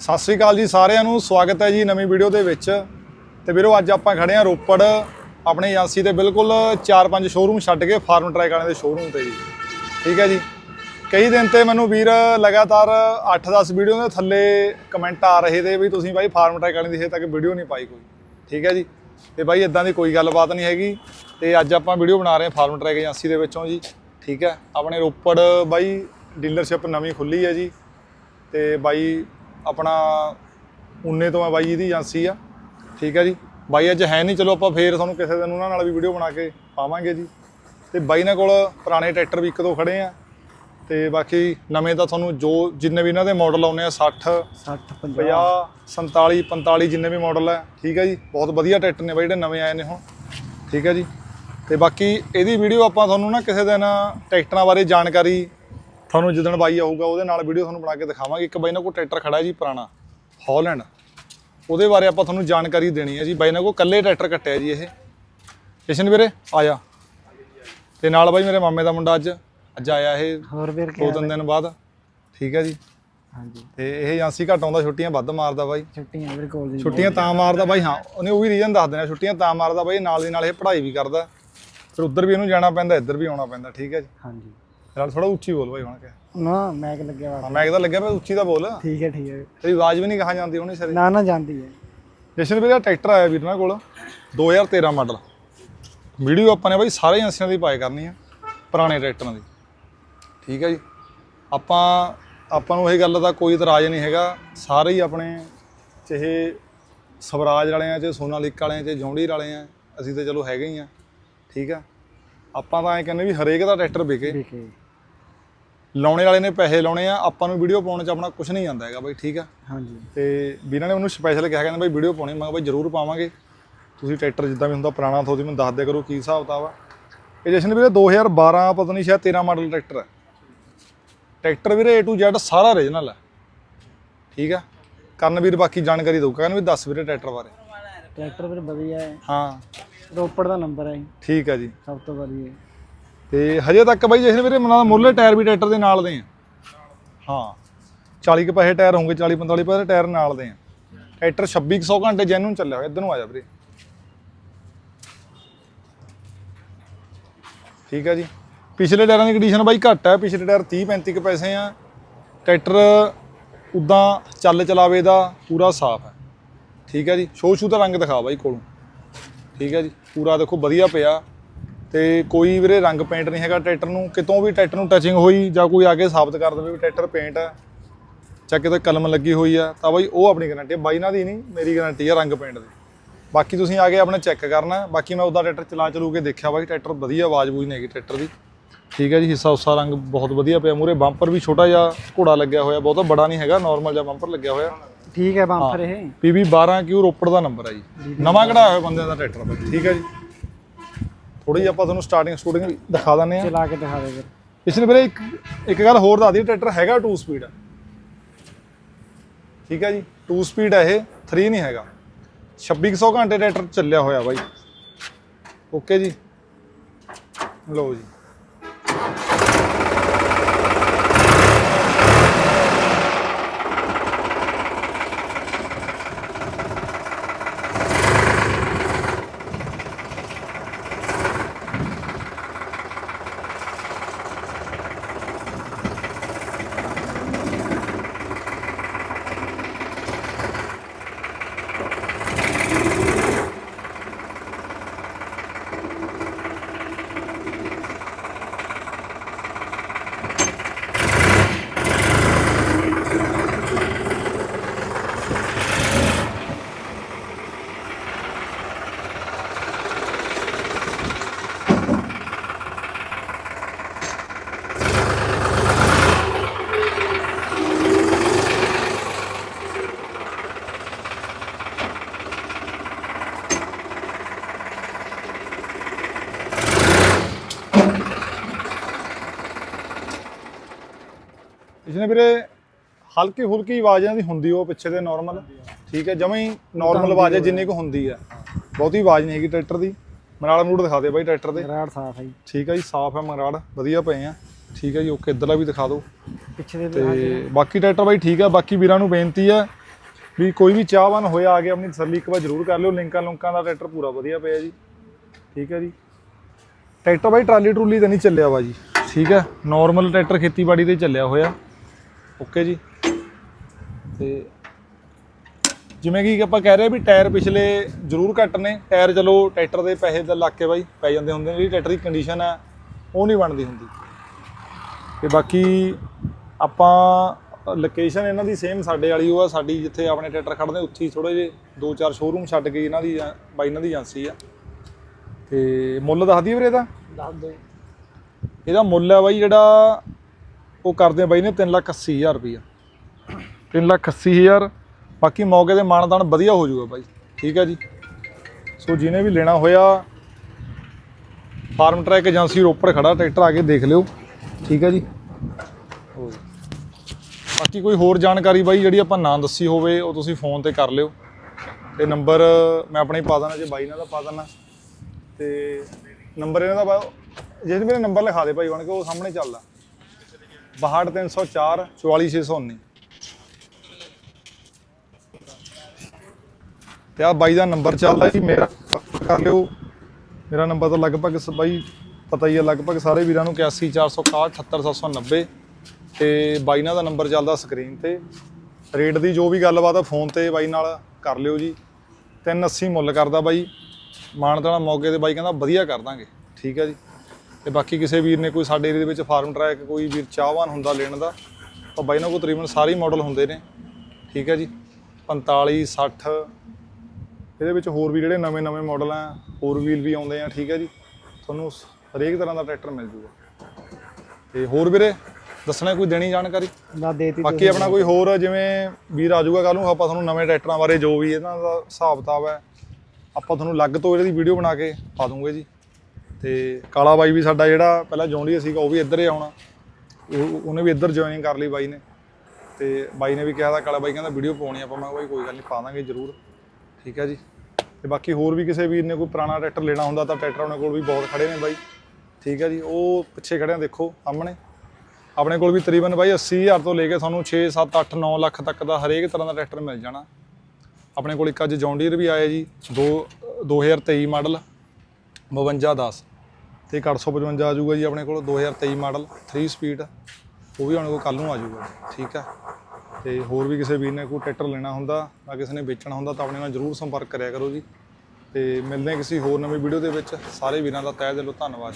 ਸਤਿ ਸ੍ਰੀ ਅਕਾਲ ਜੀ ਸਾਰਿਆਂ ਨੂੰ, ਸਵਾਗਤ ਹੈ ਜੀ ਨਵੀਂ ਵੀਡੀਓ ਦੇ ਵਿੱਚ। ਤੇ ਵੀਰੋ, ਅੱਜ ਆਪਾਂ ਖੜੇ ਆ ਰੋਪੜ, ਆਪਣੇ ਏਜੰਸੀ 'ਤੇ ਬਿਲਕੁਲ 4-5 ਸ਼ੋਰੂਮ ਛੱਡ ਕੇ ਫਾਰਮ ਟਰੈਕ ਵਾਲਿਆਂ ਦੇ ਸ਼ੋਰੂਮ ਤੇ ਜੀ। ਠੀਕ ਹੈ ਜੀ। ਕਈ ਦਿਨ ਤੇ ਮੈਨੂੰ ਵੀਰ ਲਗਾਤਾਰ 8-10 ਵੀਡੀਓ ਦੇ ਥੱਲੇ ਕਮੈਂਟ ਆ ਰਹੇ ਤੇ ਵੀ ਤੁਸੀਂ ਬਾਈ ਫਾਰਮ ਟਰੈਕ ਵਾਲਿਆਂ ਦੀ ਹਜੇ ਤੱਕ ਵੀਡੀਓ ਨਹੀਂ ਪਾਈ ਕੋਈ। ਠੀਕ ਹੈ ਜੀ। ਤੇ ਬਾਈ ਇਦਾਂ ਦੀ ਕੋਈ ਗੱਲਬਾਤ ਨਹੀਂ ਹੈਗੀ। ਤੇ ਅੱਜ ਆਪਾਂ ਵੀਡੀਓ ਬਣਾ ਰਹੇ ਹਾਂ ਫਾਰਮ ਟਰੈਕ ਏਜੰਸੀ ਦੇ ਵਿੱਚੋਂ ਜੀ। ਠੀਕ ਹੈ। ਆਪਣੇ ਰੋਪੜ ਬਾਈ ਡੀਲਰਸ਼ਿਪ ਨਵੀਂ ਖੁੱਲੀ ਹੈ ਜੀ। ਤੇ ਬਾਈ ਆਪਣਾ ਉਨੇ ਤੋਂ ਹੈ ਬਾਈ ਇਹਦੀ ਏਜੰਸੀ ਆ। ਠੀਕ ਹੈ ਜੀ। ਬਾਈ ਅੱਜ ਹੈ ਨਹੀਂ ਚਲੋ ਆਪਾਂ ਫੇਰ ਤੁਹਾਨੂੰ ਕਿਸੇ ਦਿਨ ਉਹਨਾਂ ਨਾਲ ਵੀ ਵੀਡੀਓ ਬਣਾ ਕੇ ਪਾਵਾਂਗੇ ਜੀ। ਤੇ ਬਾਈ ਨਾਲ ਕੋਲ ਪੁਰਾਣੇ ਟਰੈਕਟਰ ਵੀ ਇੱਕ ਦੋ ਖੜੇ ਆ। ਤੇ ਬਾਕੀ ਨਵੇਂ ਤਾਂ ਤੁਹਾਨੂੰ ਜੋ ਜਿੰਨੇ ਵੀ ਇਹਨਾਂ ਦੇ ਮਾਡਲ ਆਉਨੇ ਆ 60 60 50 50 47 45 ਜਿੰਨੇ ਵੀ ਮਾਡਲ ਹੈ ਠੀਕ ਹੈ ਜੀ। ਬਹੁਤ ਵਧੀਆ ਟਰੈਕਟਰ ਨੇ ਬਾਈ ਜਿਹੜੇ ਨਵੇਂ ਆਏ ਨੇ ਹੁਣ। ਠੀਕ ਹੈ ਜੀ। ਤੇ ਬਾਕੀ ਇਹਦੀ ਵੀਡੀਓ ਆਪਾਂ ਤੁਹਾਨੂੰ ਨਾ ਕਿਸੇ ਦਿਨ ਟਰੈਕਟਰਾਂ ਬਾਰੇ ਜਾਣਕਾਰੀ ਤੁਹਾਨੂੰ ਜਿੱਦਣ ਬਾਈ ਆਊਗਾ ਉਹਦੇ ਨਾਲ ਵੀਡੀਓ ਤੁਹਾਨੂੰ ਬਣਾ ਕੇ ਦਿਖਾਵਾਂਗੇ। ਇੱਕ ਬਾਈ ਨਾਲ ਕੋਲ ਟਰੈਕਟਰ ਖੜਾ ਜੀ ਪੁਰਾਣਾ ਹਾਲੈਂਡ ਉਹਦੇ ਬਾਰੇ ਆਪਾਂ ਤੁਹਾਨੂੰ ਜਾਣਕਾਰੀ ਦੇਣੀ ਹੈ ਜੀ। ਬਾਈ ਨਾਲ ਕੋਲ ਕੱਲੇ ਟਰੈਕਟਰ ਕੱਟਿਆ ਜੀ ਇਹ। ਜਸ਼ਨ ਵੀਰੇ ਆ ਜਾ। ਤੇ ਨਾਲ ਬਾਈ ਮੇਰੇ ਮਾਮੇ ਦਾ ਮੁੰਡਾ ਅੱਜ। ਅੱਜ ਆਇਆ ਇਹ ਹੋਰ ਵੀਰ ਦੋ ਤਿੰਨ ਦਿਨ ਬਾਅਦ। ਠੀਕ ਹੈ ਜੀ। ਹਾਂਜੀ। ਤੇ ਇਹ ਏਜੰਸੀ ਘੱਟ ਆਉਂਦਾ ਛੁੱਟੀਆਂ ਵੱਧ ਮਾਰਦਾ ਬਾਈ। ਛੁੱਟੀਆਂ ਵੀਰ ਕੋਲ ਦੀ ਛੁੱਟੀਆਂ ਤਾਂ ਮਾਰਦਾ ਬਾਈ ਹਾਂ ਉਹਨੇ ਉਹ ਵੀ ਰੀਜ਼ਨ ਦੱਸ ਦੇਣਾ ਛੁੱਟੀਆਂ ਤਾਂ ਮਾਰਦਾ ਬਾਈ ਨਾਲ ਦੀ ਨਾਲ ਇਹ ਪੜ੍ਹਾਈ ਵੀ ਕਰਦਾ। ਫਿਰ ਉੱਧਰ ਵੀ ਇਹਨੂੰ ਜਾਣਾ ਪੈਂਦਾ ਇੱਧਰ ਵੀ ਆਉਣਾ ਪੈਂਦਾ ਠੀਕ ਹੈ ਜੀ। ਹਾਂਜੀ। ਨਾਲ ਥੋੜਾ ਉੱਚੀ ਬੋਲ ਬਾਈ ਹੁਣ ਕਿ। ਨਾ ਮੈਕ ਲੱਗਿਆ ਵਾ। ਹਾਂ ਮੈਂ ਕਿਹਾ ਲੱਗਿਆ ਪਿਆ ਉੱਚੀ ਦਾ ਬੋਲ। ਠੀਕ ਹੈ ਠੀਕ ਹੈ। ਤੇਰੀ ਆਵਾਜ਼ ਵੀ ਨਹੀਂ ਕਹਾ ਜਾਂਦੀ ਹੋਣੀ ਸਿਰੇ। ਨਾ ਨਾ ਜਾਂਦੀ ਹੈ। ਜਸ਼ਨ ਵੀਰੇ ਟਰੈਕਟਰ ਆਇਆ ਵੀਰ ਨਾਲ ਕੋਲ। 2013 ਮਾਡਲ। ਵੀਡੀਓ ਆਪਾਂ ਨੇ ਬਾਈ ਸਾਰੇ ਏਜੰਸੀਆਂ ਦੀ ਪਾਏ ਕਰਨੀ ਆ ਪੁਰਾਣੇ ਟਰੈਕਟਰਾਂ ਦੀ। ਠੀਕ ਹੈ ਜੀ। ਆਪਾਂ ਆਪਾਂ ਨੂੰ ਇਹ ਗੱਲ ਦਾ ਕੋਈ ਇਤਰਾਜ਼ ਨਹੀਂ ਹੈਗਾ। ਸਾਰੇ ਹੀ ਆਪਣੇ ਚਾਹੇ ਸਵਰਾਜ ਵਾਲੇ ਆ ਚਾਹੇ ਸੋਨਾਲਿਕ ਵਾਲੇ ਆ ਚਾਹੇ ਜੌਂਡੀਰ ਵਾਲੇ ਆ ਅਸੀਂ ਤਾਂ ਚਲੋ ਹੈਗੇ ਹੀ ਆ। ਠੀਕ ਆ। ਆਪਾਂ ਤਾਂ ਐਂ ਕਹਿੰਦੇ ਵੀ ਹਰੇਕ ਦਾ ਟਰੈਕਟਰ ਵਿਕੇ। ਲਾਉਣੇ ਵਾਲੇ ਨੇ ਪੈਸੇ ਲਾਉਣੇ ਆ ਆਪਾਂ ਨੂੰ ਵੀਡੀਓ ਪਾਉਣ 'ਚ ਆਪਣਾ ਕੁਝ ਨਹੀਂ ਜਾਂਦਾ ਹੈਗਾ ਬਾਈ ਠੀਕ ਆ? ਹਾਂਜੀ। ਤੇ ਵੀਰਾਂ ਨੇ ਉਹਨੂੰ ਸਪੈਸ਼ਲ ਕਿਹਾ ਕਹਿੰਦੇ ਬਾਈ ਵੀਡੀਓ ਪਾਉਣੀ ਮੈਂ ਕਿਹਾ ਬਾਈ ਜ਼ਰੂਰ ਪਾਵਾਂਗੇ। ਤੁਸੀਂ ਟਰੈਕਟਰ ਜਿੱਦਾਂ ਵੀ ਹੁੰਦਾ ਪੁਰਾਣਾ ਥੋੜੀ ਮੈਨੂੰ ਦੱਸ ਦਿਆ ਕਰੋ ਕੀ ਹਿਸਾਬ ਕਿਤਾਬ ਆ। ਇਹ ਜਸ਼ਨ ਵੀਰੇ 2012 ਪਤਾ ਨਹੀਂ ਸ਼ਾਇਦ 13 ਮਾਡਲ ਟਰੈਕਟਰ ਹੈ ਟਰੈਕਟਰ ਵੀਰੇ A to Z ਸਾਰਾ ਓਰੀਜਨਲ ਹੈ ਠੀਕ ਆ? ਕਰਨਵੀਰ ਬਾਕੀ ਜਾਣਕਾਰੀ ਦਊਗਾ ਕਹਿੰਦੇ ਵੀ ਦੱਸ ਵੀਰੇ ਟਰੈਕਟਰ ਬਾਰੇ। ਟਰੈਕਟਰ ਵੀਰ ਵਧੀਆ ਹੈ। ਹਾਂ। ਰੋਪੜ ਦਾ ਨੰਬਰ ਹੈ ਠੀਕ ਆ ਜੀ। ਸਭ ਤੋਂ ਵਧੀਆ। ਤੇ ਹਜੇ ਤੱਕ ਬਾਈ ਜਸ਼ਨ ਮੇਰੇ ਮਨਾਂ ਦਾ ਮੁੱਢਲੇ ਟਾਇਰ ਵੀ ਟਰੈਕਟਰ ਦੇ ਨਾਲ ਦੇ ਆ। ਹਾਂ 40 ਕੁ ਪੈਸੇ ਟਾਇਰ ਹੋਣਗੇ 40 45 ਪੈਸੇ ਟਾਇਰ ਨਾਲ ਦੇ ਆ। ਟਰੈਕਟਰ 2600 ਘੰਟੇ ਜੈਨੂਨ ਚੱਲਿਆ ਹੋਇਆ, ਇੱਧਰ ਨੂੰ ਆ ਜਾ ਵੀਰੇ। ਠੀਕ ਹੈ ਜੀ। ਪਿਛਲੇ ਟਾਇਰਾਂ ਦੀ ਕੰਡੀਸ਼ਨ ਬਾਈ ਘੱਟ ਹੈ ਪਿਛਲੇ ਟਾਇਰ 30 35 ਕੁ ਪੈਸੇ ਆ। ਟਰੈਕਟਰ ਉਦਾਂ ਚੱਲ ਚਲਾਵੇ ਦਾ ਪੂਰਾ ਸਾਫ਼ ਹੈ ਠੀਕ ਹੈ ਜੀ। ਸ਼ੋ ਸ਼ੂ ਦਾ ਰੰਗ ਦਿਖਾ ਬਾਈ ਕੋਲੋਂ। ਠੀਕ ਹੈ ਜੀ। ਪੂਰਾ ਦੇਖੋ ਵਧੀਆ ਪਿਆ। ਤੇ ਕੋਈ ਵੀਰੇ ਰੰਗ ਪੇਂਟ ਨਹੀਂ ਹੈਗਾ ਟਰੈਕਟਰ ਨੂੰ ਕਿਤੋਂ ਵੀ ਟਰੈਕਟਰ ਨੂੰ ਟੱਚਿੰਗ ਹੋਈ ਜਾਂ ਕੋਈ ਆ ਕੇ ਸਾਬਤ ਕਰ ਦੇਵੇ ਵੀ ਟਰੈਕਟਰ ਪੇਂਟ ਹੈ ਜਾਂ ਕਿਤੇ ਕਲਮ ਲੱਗੀ ਹੋਈ ਆ ਤਾਂ ਬਾਈ ਉਹ ਆਪਣੀ ਗਾਰੰਟੀ ਹੈ ਬਾਈ ਨਾਲ ਦੀ ਨਹੀਂ ਮੇਰੀ ਗਾਰੰਟੀ ਹੈ ਰੰਗ ਪੇਂਟ ਦੀ। ਬਾਕੀ ਤੁਸੀਂ ਆ ਕੇ ਆਪਣਾ ਚੈੱਕ ਕਰਨਾ ਬਾਕੀ ਮੈਂ ਉਹਦਾ ਟਰੈਕਟਰ ਚਲਾ ਚਲੂ ਕੇ ਦੇਖਿਆ ਬਾਈ ਟਰੈਕਟਰ ਵਧੀਆ ਆਵਾਜ਼ ਬੂਝ ਨਹੀਂ ਹੈਗੀ ਟਰੈਕਟਰ ਦੀ। ਠੀਕ ਹੈ ਜੀ ਹਿੱਸਾ ਉਸਾ ਰੰਗ ਬਹੁਤ ਵਧੀਆ ਪਿਆ ਮੂਰੇ ਬੰਪਰ ਵੀ ਛੋਟਾ ਜਿਹਾ ਘੋੜਾ ਲੱਗਿਆ ਹੋਇਆ ਬਹੁਤਾ ਬੜਾ ਨਹੀਂ ਹੈਗਾ ਨਾਰਮਲ ਜਿਹਾ ਬੰਪਰ ਲੱਗਿਆ ਹੋਇਆ। ਠੀਕ ਹੈ ਬੰਪਰ ਇਹ। PB 12 ਕਿਉ ਰੋਪੜ ਦਾ ਨੰਬਰ ਹੈ ਜੀ। ਨਵਾਂ ਕਢਾਇਆ ਹੋਇਆ ਬੰਦੇ ਦਾ ਟਰੈਕਟਰ ਠੀਕ ਹੈ ਜੀ। ਥੋੜੀ ਜਿਹੀ ਆਪਾਂ ਤੁਹਾਨੂੰ ਸਟਾਰਟਿੰਗ ਸਟੂਡਿੰਗ ਦਿਖਾ ਦਿੰਦੇ ਆ ਚਲਾ ਕੇ ਦਿਖਾ ਦੇ ਇਸ ਨੇ ਵੀਰੇ ਇੱਕ ਇੱਕ ਗੱਲ ਹੋਰ ਦੱਸ ਦਈ ਟਰੈਕਟਰ ਹੈਗਾ 2 ਸਪੀਡ ਠੀਕ ਹੈ ਜੀ 2 ਸਪੀਡ ਹੈ ਇਹ 3 ਨਹੀਂ ਹੈਗਾ। 2600 ਘੰਟੇ ਟਰੈਕਟਰ ਚੱਲਿਆ ਹੋਇਆ ਬਾਈ। ਓਕੇ ਜੀ। ਲਓ ਜੀ। ਇਸਨੇ ਵੀਰੇ ਹਲਕੀ ਹੁਲਕੀ ਆਵਾਜ਼ ਇਹਨਾਂ ਦੀ ਹੁੰਦੀ ਉਹ ਪਿੱਛੇ ਦੇ ਨਾਰਮਲ ਠੀਕ ਹੈ ਜਮਾਂ ਹੀ ਨਾਰਮਲ ਆਵਾਜ਼ ਹੈ ਜਿੰਨੀ ਕੁ ਹੁੰਦੀ ਹੈ ਬਹੁਤੀ ਆਵਾਜ਼ ਨਹੀਂ ਹੈਗੀ ਟਰੈਕਟਰ ਦੀ। ਮਰਾੜ ਮੂੜ ਦਿਖਾ ਦੇ ਬਾਈ ਟਰੈਕਟਰ ਦੇ। ਰਾੜ ਸਾਫ਼ ਹੈ ਜੀ। ਠੀਕ ਹੈ ਜੀ ਸਾਫ਼ ਹੈ ਮਰਾੜ ਵਧੀਆ ਪਏ ਆ। ਠੀਕ ਹੈ ਜੀ ਓਕੇ ਇੱਧਰਲਾ ਵੀ ਦਿਖਾ ਦਿਓ। ਪਿੱਛੇ ਦੇ ਤੇ ਬਾਕੀ ਟਰੈਕਟਰ ਬਾਈ ਠੀਕ ਹੈ ਬਾਕੀ ਵੀਰਾਂ ਨੂੰ ਬੇਨਤੀ ਹੈ ਵੀ ਕੋਈ ਵੀ ਚਾਹਵਾਨ ਹੋਇਆ ਆ ਕੇ ਆਪਣੀ ਤਸੱਲੀ ਇੱਕ ਵਾਰ ਜ਼ਰੂਰ ਕਰ ਲਿਓ। ਲਿੰਕਾਂ ਲੁੰਕਾਂ ਦਾ ਟਰੈਕਟਰ ਪੂਰਾ ਵਧੀਆ ਪਿਆ ਜੀ। ਠੀਕ ਹੈ ਜੀ। ਟਰੈਕਟਰ ਬਾਈ ਟਰਾਲੀ ਟਰੂਲੀ ਤੇ ਨਹੀਂ ਚੱਲਿਆ ਵਾ ਜੀ। ਠੀਕ ਹੈ ਨਾਰਮਲ ਟਰੈਕਟਰ ਖੇਤੀਬਾੜੀ ਤੇ ਚੱਲਿਆ ਹੋਇਆ। ਓਕੇ ਜੀ। ਤੇ ਜਿਵੇਂ ਕਿ ਆਪਾਂ ਕਹਿ ਰਹੇ ਵੀ ਟਾਇਰ ਪਿਛਲੇ ਜ਼ਰੂਰ ਘੱਟ ਨੇ। ਟਾਇਰ ਚਲੋ ਟਰੈਕਟਰ ਦੇ ਪੈਸੇ ਦਾ ਲੱਗ ਕੇ ਬਾਈ ਪੈ ਜਾਂਦੇ ਹੁੰਦੇ ਨੇ। ਜਿਹੜੀ ਟਰੈਕਟਰ ਦੀ ਕੰਡੀਸ਼ਨ ਹੈ ਉਹ ਨਹੀਂ ਬਣਦੀ ਹੁੰਦੀ। ਤੇ ਬਾਕੀ ਆਪਾਂ ਲੋਕੇਸ਼ਨ ਇਹਨਾਂ ਦੀ ਸੇਮ ਸਾਡੇ ਵਾਲੀ ਉਹ ਆ। ਸਾਡੀ ਜਿੱਥੇ ਆਪਣੇ ਟਰੈਕਟਰ ਖੜਦੇ ਉੱਥੇ ਹੀ ਥੋੜੇ ਜੇ ਦੋ ਚਾਰ ਸ਼ੋਰੂਮ ਛੱਡ ਕੇ ਇਹਨਾਂ ਦੀ ਆ- ਬਾਈ ਇਹਨਾਂ ਦੀ ਏਜੰਸੀ ਆ। ਤੇ ਮੁੱਲ ਦੱਸ ਦਈਏ ਵੀਰੇ ਇਹਦਾ? ਦੱਸ ਦੋ ਇਹਦਾ ਮੁੱਲ ਹੈ ਬਾਈ ਜਿਹੜਾ ਉਹ ਕਰਦੇ ਆ ਬਾਈ ਨੇ 380000 ਰੁਪਈਆ। 380000 ਬਾਕੀ ਮੌਕੇ ਤੇ ਮਾਨਦਾਨ ਵਧੀਆ ਹੋ ਜਾਊਗਾ ਬਾਈ। ਠੀਕ ਹੈ ਜੀ। ਸੋ ਜਿਹਨੇ ਵੀ ਲੈਣਾ ਹੋਇਆ ਫਾਰਮ ਟਰੈਕ ਏਜੰਸੀ ਰੋਪੜ ਖੜਾ ਟਰੈਕਟਰ ਆ ਕੇ ਦੇਖ ਲਿਓ। ਠੀਕ ਹੈ ਜੀ। ਬਾਕੀ ਕੋਈ ਹੋਰ ਜਾਣਕਾਰੀ ਬਾਈ ਜਿਹੜੀ ਆਪਾਂ ਨਾ ਦੱਸੀ ਹੋਵੇ ਉਹ ਤੁਸੀਂ ਫੋਨ ਤੇ ਕਰ ਲਿਓ। ਤੇ ਨੰਬਰ ਮੈਂ ਆਪਣਾ ਪਾ ਦੇਣਾ ਜੇ ਬਾਈ ਨਾਲ ਦਾ ਪਾ ਦੇਣਾ ਤੇ ਨੰਬਰ ਇਹਨਾਂ ਦਾ ਜਿਹਦੇ ਮੇਰੇ ਨੰਬਰ ਲਿਖਾ ਦੇ ਭਾਈ ਬਣ ਕੇ ਉਹ ਸਾਹਮਣੇ ਚੱਲਦਾ। 62304 44619 ਤੇ ਆ ਬਾਈ ਦਾ ਨੰਬਰ ਚੱਲਦਾ ਜੀ, ਮੇਰਾ ਕਰ ਲਿਓ। ਮੇਰਾ ਨੰਬਰ ਤਾਂ ਲਗਭਗ ਸ- ਬਾਈ ਪਤਾ ਹੀ ਹੈ ਲਗਭਗ ਸਾਰੇ ਵੀਰਾਂ ਨੂੰ 814617 78790 ਤੇ ਬਾਈ ਨਾਲ ਦਾ ਨੰਬਰ ਚੱਲਦਾ ਸਕਰੀਨ ਤੇ। ਰੇਟ ਦੀ ਜੋ ਵੀ ਗੱਲਬਾਤ ਆ, ਫੋਨ ਤੇ ਬਾਈ ਨਾਲ ਕਰ ਲਿਓ ਜੀ। 380 ਮੁੱਲ ਕਰਦਾ ਬਾਈ। ਮਾਨਤਾਣਾ ਮੌਕੇ ਤੇ ਬਾਈ ਕਹਿੰਦਾ ਵਧੀਆ ਕਰ ਦਾਂਗੇ। ਠੀਕ ਹੈ ਜੀ। ਤੇ ਬਾਕੀ ਕਿਸੇ ਵੀਰ ਨੇ ਕੋਈ ਸਾਡੇ ਏਰੀਆ ਦੇ ਵਿੱਚ ਫਾਰਮ ਟਰੈਕ ਕੋਈ ਵੀਰ ਚਾਹਵਾਨ ਹੁੰਦਾ ਲੈਣ ਦਾ ਤਾਂ ਬਾਈ ਨਾਲ ਕੋਲ ਤਕਰੀਬਨ ਸਾਰੇ ਮਾਡਲ ਹੁੰਦੇ ਨੇ। ਠੀਕ ਹੈ ਜੀ? 45 60 ਇਹਦੇ ਵਿੱਚ ਹੋਰ ਵੀ ਜਿਹੜੇ ਨਵੇਂ ਨਵੇਂ ਮਾਡਲ ਆ ਹੋਰ ਵੀਲ ਵੀ ਆਉਂਦੇ ਆ ਠੀਕ ਹੈ ਜੀ? ਤੁਹਾਨੂੰ ਹਰੇਕ ਤਰ੍ਹਾਂ ਦਾ ਟਰੈਕਟਰ ਮਿਲ ਜੂਗਾ। ਤੇ ਹੋਰ ਵੀਰੇ ਦੱਸਣਾ ਕੋਈ ਦੇਣੀ ਜਾਣਕਾਰੀ? ਨਾ ਦੇਤੀ ਬਾਕੀ ਆਪਣਾ ਕੋਈ ਹੋਰ ਜਿਵੇਂ ਵੀਰ ਆ ਜਾਊਗਾ ਕੱਲ ਨੂੰ ਆਪਾਂ ਤੁਹਾਨੂੰ ਨਵੇਂ ਟਰੈਕਟਰਾਂ ਬਾਰੇ ਜੋ ਵੀ ਇਹਨਾਂ ਦਾ ਹਿਸਾਬ ਕਿਤਾਬ ਹੈ ਆਪਾਂ ਤੁਹਾਨੂੰ ਅਲੱਗ ਤੋਂ ਇਹਦੀ ਵੀਡੀਓ ਬਣਾ ਕੇ ਪਾ ਦੂੰਗੇ ਜੀ। ਤੇ ਕਾਲਾ ਬਾਈ ਵੀ ਸਾਡਾ ਜਿਹੜਾ ਪਹਿਲਾਂ ਜੌਂਡੀਆ ਸੀਗਾ, ਉਹ ਵੀ ਇੱਧਰ ਹੀ ਆਉਣਾ। ਉਹ ਉਹਨੇ ਵੀ ਇੱਧਰ ਜੁਆਇਨ ਕਰ ਲਈ ਬਾਈ ਨੇ। ਤੇ ਬਾਈ ਨੇ ਵੀ ਕਿਹਾ ਤਾਂ ਕਾਲਾ ਬਾਈ ਕਹਿੰਦਾ ਵੀਡੀਓ ਪਾਉਣੀ ਆਪਾਂ ਮੈਂ ਕਿਹਾ ਬਾਈ ਕੋਈ ਗੱਲ ਨਹੀਂ ਪਾ ਦਾਂਗੇ ਜ਼ਰੂਰ। ਠੀਕ ਹੈ ਜੀ। ਤੇ ਬਾਕੀ ਹੋਰ ਵੀ ਕਿਸੇ ਵੀਰ ਨੇ ਕੋਈ ਪੁਰਾਣਾ ਟਰੈਕਟਰ ਲੈਣਾ ਹੁੰਦਾ ਤਾਂ ਟਰੈਕਟਰ ਉਹਨਾਂ ਕੋਲ ਵੀ ਬਹੁਤ ਖੜੇ ਨੇ ਬਾਈ। ਠੀਕ ਹੈ ਜੀ, ਉਹ ਪਿੱਛੇ ਖੜੇ ਦੇਖੋ, ਸਾਹਮਣੇ। ਆਪਣੇ ਕੋਲ ਵੀ ਤਕਰੀਬਨ ਬਾਈ 80000 ਤੋਂ ਲੈ ਕੇ ਤੁਹਾਨੂੰ 6 7 8 9 ਲੱਖ ਤੱਕ ਦਾ ਹਰੇਕ ਤਰ੍ਹਾਂ ਦਾ ਟਰੈਕਟਰ ਮਿਲ ਜਾਣਾ। ਆਪਣੇ ਕੋਲ ਇੱਕ ਅੱਜ ਜੌਂਡੀਅਰ ਵੀ ਆਇਆ ਜੀ, ਦੋ 2023 ਮਾਡਲ 5210 ਤੇ ਇੱਕ 855 ਆ ਜਾਊਗਾ ਜੀ ਆਪਣੇ ਕੋਲ 2023 ਮਾਡਲ 3 ਸਪੀਡ ਉਹ ਵੀ ਆਪਣੇ ਕੋਲ ਕੱਲ ਨੂੰ ਆ ਜਾਊਗਾ ਠੀਕ ਹੈ ਤੇ ਹੋਰ ਵੀ ਕਿਸੇ ਵੀਰ ਨੇ ਕੋਈ ਟਰੈਕਟਰ ਲੈਣਾ ਹੁੰਦਾ ਜਾਂ ਕਿਸੇ ਨੇ ਵੇਚਣਾ ਹੁੰਦਾ ਤਾਂ ਆਪਣੇ ਨਾਲ ਜਰੂਰ ਸੰਪਰਕ ਕਰਿਆ ਕਰੋ ਜੀ। ਤੇ ਮਿਲਦੇ ਹਾਂ ਕਿਸੇ ਹੋਰ ਨਵੀਂ ਵੀਡੀਓ ਦੇ ਵਿੱਚ। ਸਾਰੇ ਵੀਰਾਂ ਦਾ ਤਹਿ ਦਿਲੋਂ ਧੰਨਵਾਦ।